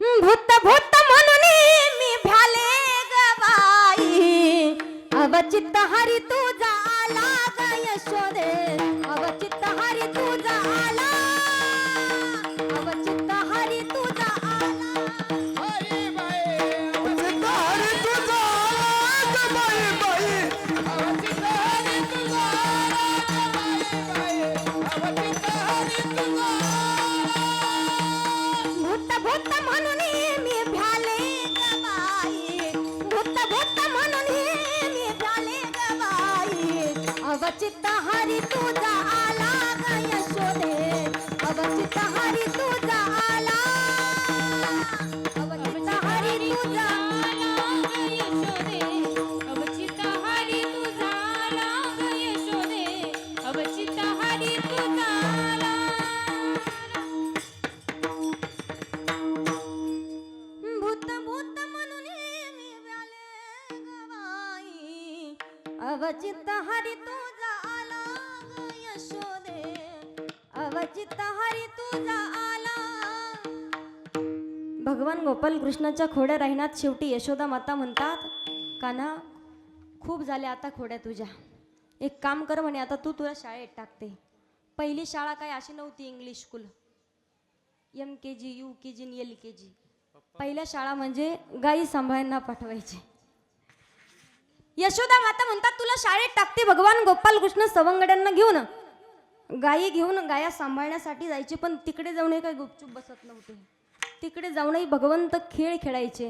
भूत भूत म्हणून मी भ्याले गवाई अवचित हरी तुझा आला चित्त हरी तुझा आला. अवचित हरी तुझा आला ग यशोदे. अवचित हरी तुझा आला भगवान गोपाल कृष्णाच्या खोड्या राहिनात शेवटी यशोदा माता म्हणतात कान्हा खूप झाल्या आता खोड्या तुझ्या. एक काम कर म्हणे आता तू तुला शाळेत टाकते. पहिली शाळा काय अशी नव्हती English school M K G U K G L K G पहिल्या शाळा म्हणजे गाई सांभाळायला पाठवायची. यशोदा माता म्हणतात तुला शाळेत टाकते भगवान गोपाल कृष्ण सवंगड्यांना घेऊन. गायी घेऊन गाया सांभाळण्यासाठी जायचे पण तिकडे जाऊनही काही गुपचूप बसत नव्हते. तिकडे जाऊनही भगवंत खेळ खेळायचे.